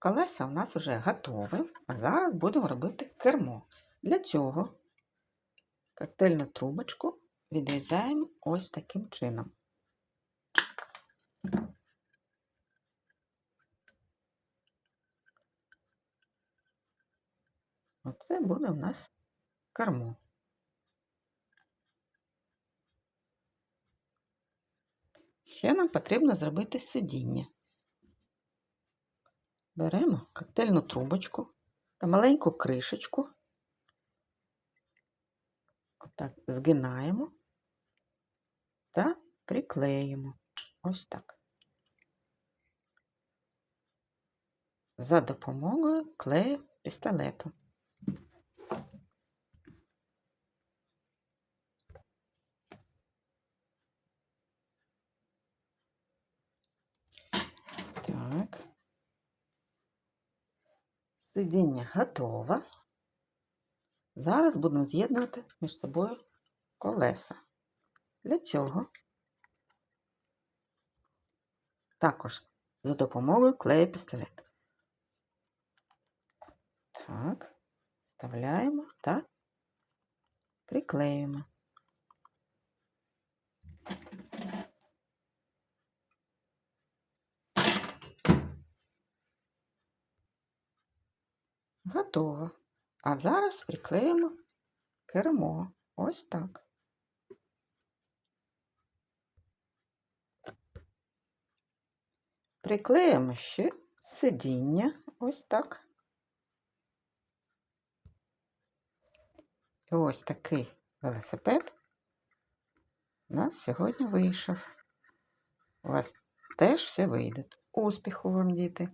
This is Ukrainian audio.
Колеса у нас вже готові, а зараз будемо робити кермо. Для цього коктейльну трубочку відрізаємо ось таким чином. Оце буде у нас кермо. Ще нам потрібно зробити сидіння. Беремо коктейльну трубочку та маленьку кришечку. Отак згинаємо та приклеїмо. Ось так. За допомогою клею пістолету. Так. Сидіння готове. Зараз будемо з'єднувати між собою колеса. Для цього також за допомогою клею пістолет. Так, вставляємо та приклеюємо. Готово. А зараз приклеїмо кермо. Ось так. Приклеїмо ще сидіння. Ось так. І ось такий велосипед у нас сьогодні вийшов. У вас теж все вийде. Успіху вам, діти!